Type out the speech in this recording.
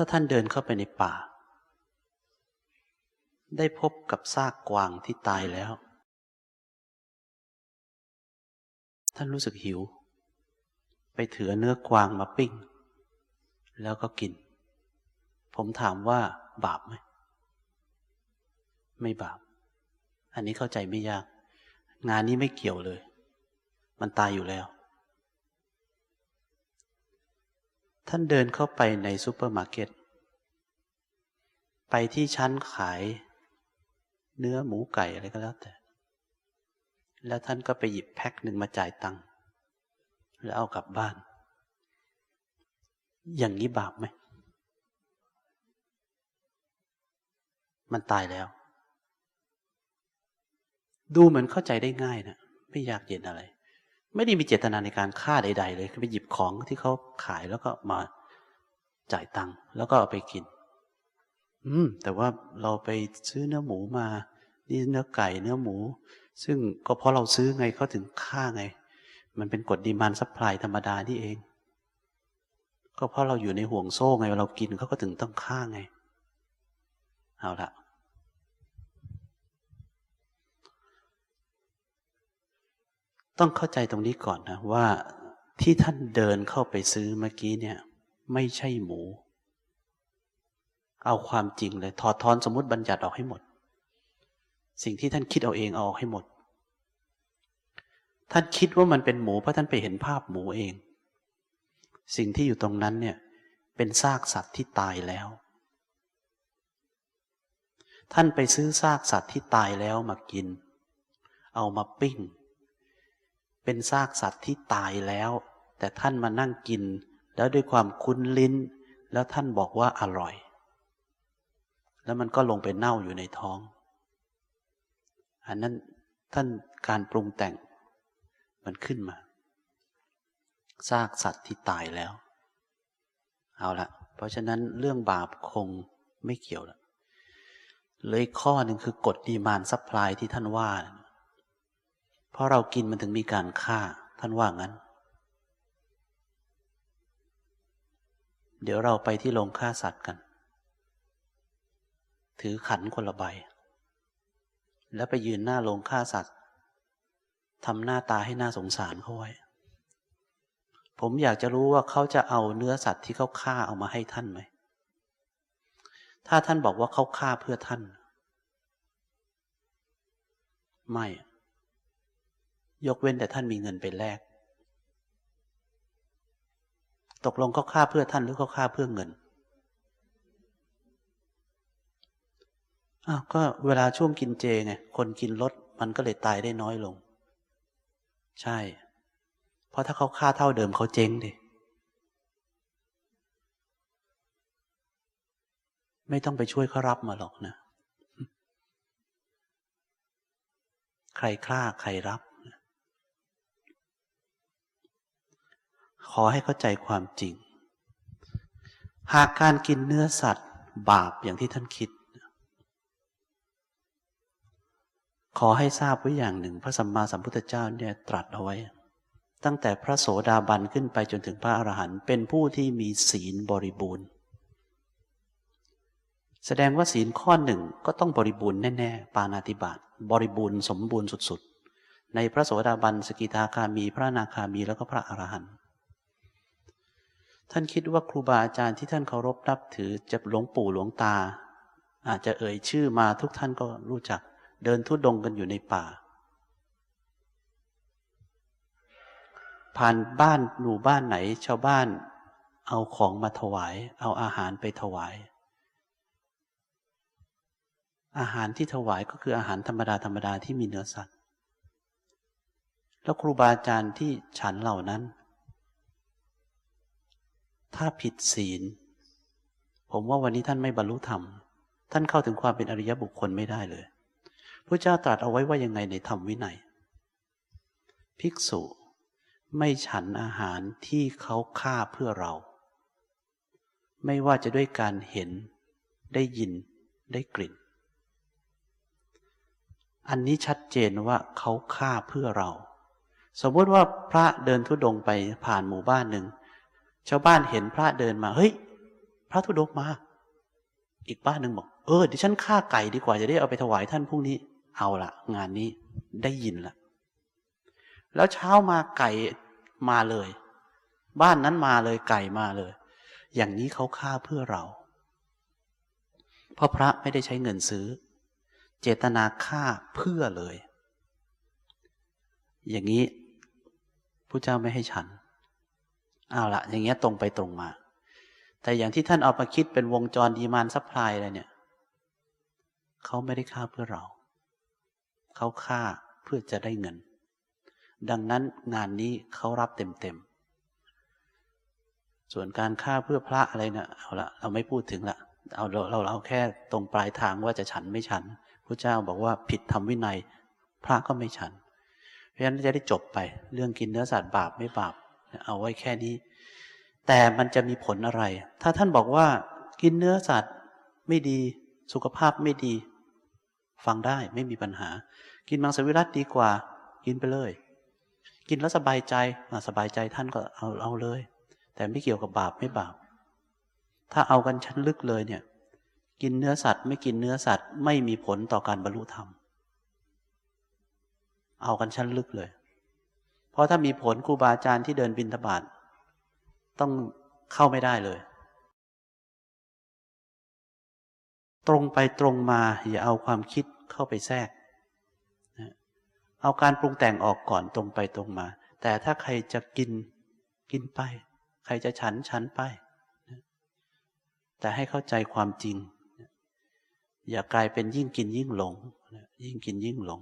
ถ้าท่านเดินเข้าไปในป่า ได้พบกับซากกวางที่ตายแล้ว ท่านรู้สึกหิว ไปถือเนื้อกวางมาปิ้ง แล้วก็กิน ผมถามว่าบาปไหม ไม่บาป อันนี้เข้าใจไม่ยาก งานนี้ไม่เกี่ยวเลย มันตายอยู่แล้ว ท่านเดินเข้าไปในซูเปอร์มาร์เก็ต ไปที่ชั้นขายเนื้อหมูไก่อะไรก็แล้วแต่ แล้วท่านก็ไปหยิบแพ็คหนึ่งมาจ่ายตังค์ แล้วเอากลับบ้าน อย่างนี้บาปไหม มันตายแล้ว ดูเหมือนเข้าใจได้ง่ายนะ ไม่ยากเย็นอะไร ไม่ได้มีเจตนาในการฆ่าใด ๆ เลยคือไปหยิบของที่เขาขายแล้วก็มาจ่ายตังค์แล้วก็เอาไปกิน อืม แต่ว่าเราไปซื้อเนื้อหมูมา นี่เนื้อไก่เนื้อหมู ซึ่งก็เพราะเราซื้อไงเขาถึงฆ่าไง มันเป็นกฎดีมานซัพพลายธรรมดาที่เอง ก็เพราะเราอยู่ในห่วงโซ่ไงเรากินเขาก็ถึงต้องฆ่าไง เอาละ ต้องเข้าใจตรงนี้ก่อนนะว่าที่ท่านเดินเข้าไปซื้อเมื่อกี้เนี่ย ไม่ใช่หมู เอาความจริงเลยถอดทอนสมมติบัญญัติออกให้หมด สิ่งที่ท่านคิดเอาเองเอาออกให้หมด ท่านคิดว่ามันเป็นหมูเพราะท่านไปเห็นภาพหมูเอง สิ่งที่อยู่ตรงนั้นเนี่ย เป็นซากสัตว์ที่ตายแล้ว ท่านไปซื้อซากสัตว์ที่ตายแล้วมากิน เอามาปิ้ง เป็นซากสัตว์ที่ตายแล้ว แต่ท่านมานั่งกิน แล้วด้วยความคุ้นลิ้น แล้วท่านบอกว่าอร่อย แล้วมันก็ลงไปเน่าอยู่ในท้อง อันนั้นท่านการปรุงแต่ง มันขึ้นมาซากสัตว์ที่ตายแล้ว เอาละเพราะฉะนั้นเรื่องบาปคงไม่เกี่ยวละเลยข้อหนึ่งคือกฎดีมานซัพพลายที่ท่านว่า เพราะเรากินมันถึงมีการฆ่า ท่านว่างั้น เดี๋ยวเราไปที่โรงฆ่าสัตว์กัน ถือขันคนละใบ แล้วไปยืนหน้าโรงฆ่าสัตว์ทำหน้าตาให้หน้าสงสารเขาไว้ ผมอยากจะรู้ว่าเขาจะเอาเนื้อสัตว์ที่เขาฆ่าเอามาให้ท่านไหม ถ้าท่านบอกว่าเขาฆ่าเพื่อท่าน ไม่ ยกเว้นแต่ท่านมีเงินไปแลก ตกลงเขาฆ่าเพื่อท่านหรือเขาฆ่าเพื่อเงินอ้าวก็เวลาช่วงกินเจไงคนกินลดมันก็เลยตายได้น้อยลง ใช่ เพราะถ้าเขาฆ่าเท่าเดิมเขาเจ๊งดิไม่ต้องไปช่วยเขารับมาหรอกนะ ใครฆ่าใครรับข อให้เข้าใจความจริง หากการกินเนื้อสัตว์บาปอย่างที่ท่านคิด ขอให้ทราบไว้อย่างหนึ่ง พระสัมมาสัมพุทธเจ้าเนี่ยตรัสเอาไว้ ตั้งแต่พระโสดาบันขึ้นไปจนถึงพระอรหันต์เป็นผู้ที่มีศีลบริบูรณ์ แสดงว่าศีลข้อหนึ่งก็ต้องบริบูรณ์แน่ๆ ปานาติบาตบริบูรณ์สมบูรณ์สุดๆ ในพระโสดาบันสกิทาคามี พระนาคามีแล้วก็พระอรหันต์ ท่านคิดว่าครูบาอาจารย์ที่ท่านเคารพนับถือจะหลวงปู่หลวงตา อาจจะเอ่ยชื่อมาทุกท่านก็รู้จัก เดินทุดดงกันอยู่ในป่า ผ่านบ้านหมู่บ้านไหนชาวบ้าน เอาของมาถวาย เอาอาหารไปถวาย อาหารที่ถวายก็คืออาหารธรรมดาธรรมดาที่มีเนื้อสัตว์ แล้วครูบาอาจารย์ที่ฉันเหล่านั้น ถ้าผิดศีล ผมว่าวันนี้ท่านไม่บรรลุธรรม ท่านเข้าถึงความเป็นอริยบุคคลไม่ได้เลยพระเจ้าตรัสเอาไว้ว่ายังไงในธรรมวินัย ภิกษุไม่ฉันอาหารที่เขาฆ่าเพื่อเรา ไม่ว่าจะด้วยการเห็น ได้ยิน ได้กลิ่น อันนี้ชัดเจนว่าเขาฆ่าเพื่อเรา สมมติว่าพระเดินทุดงไปผ่านหมู่บ้านหนึ่ง ชาวบ้านเห็นพระเดินมา เฮ้ย พระธุดงค์มา อีกบ้านหนึ่งบอก เออดิฉันฆ่าไก่ดีกว่าจะได้เอาไปถวายท่านพรุ่งนี้ เอาละงานนี้ได้ยินละแล้วเช้ามาไก่มาเลย บ้านนั้นมาเลยไก่มาเลย อย่างนี้เขาฆ่าเพื่อเรา เพราะพระไม่ได้ใช้เงินซื้อ เจตนาฆ่าเพื่อเลย อย่างนี้พระเจ้าไม่ให้ฉัน เอาละอย่างเงี้ยตรงไปตรงมา แต่อย่างที่ท่านเอามาคิดเป็นวงจรดีมานซัพพลายอะไรเนี่ยเขาไม่ได้ฆ่าเพื่อเรา เขาฆ่าเพื่อจะได้เงิน ดังนั้นงานนี้เขารับเต็มๆ ส่วนการฆ่าเพื่อพระอะไรเนี่ยเอาละเราไม่พูดถึงละเอาเราเราเราแค่ตรงปลายทางว่าจะฉันไม่ฉันพระเจ้าบอกว่าผิดธรรมวินัย พระก็ไม่ฉัน เพราะฉะนั้นจะได้จบไป เรื่องกินเนื้อสัตว์บาปไม่บาป เอาไว้แค่นี้ แต่มันจะมีผลอะไร ถ้าท่านบอกว่ากินเนื้อสัตว์ไม่ดี สุขภาพไม่ดี ฟังได้ไม่มีปัญหา กินมังสวิรัตดีกว่า กินไปเลย กินแล้วสบายใจสบายใจท่านก็เอาเอาเลย แต่ไม่เกี่ยวกับบาปไม่บาป ถ้าเอากันชั้นลึกเลยเนี่ย กินเนื้อสัตว์ ไม่กินเนื้อสัตว์ ไม่มีผลต่อการบรรลุธรรมเอากันชั้นลึกเลย ราะถ้ามีผลครูบาอาจารย์ที่เดินบินทบาทต้องเข้าไม่ได้เลย ตรงไปตรงมาอย่าเอาความคิดเข้าไปแทรก เอาการปรุงแต่งออกก่อนตรงไปตรงมา แต่ถ้าใครจะกินกินไป ใครจะฉันฉันไป แต่ให้เข้าใจความจริง อย่ากลายเป็นยิ่งกินยิ่งหลง ยิ่งกินยิ่งหลง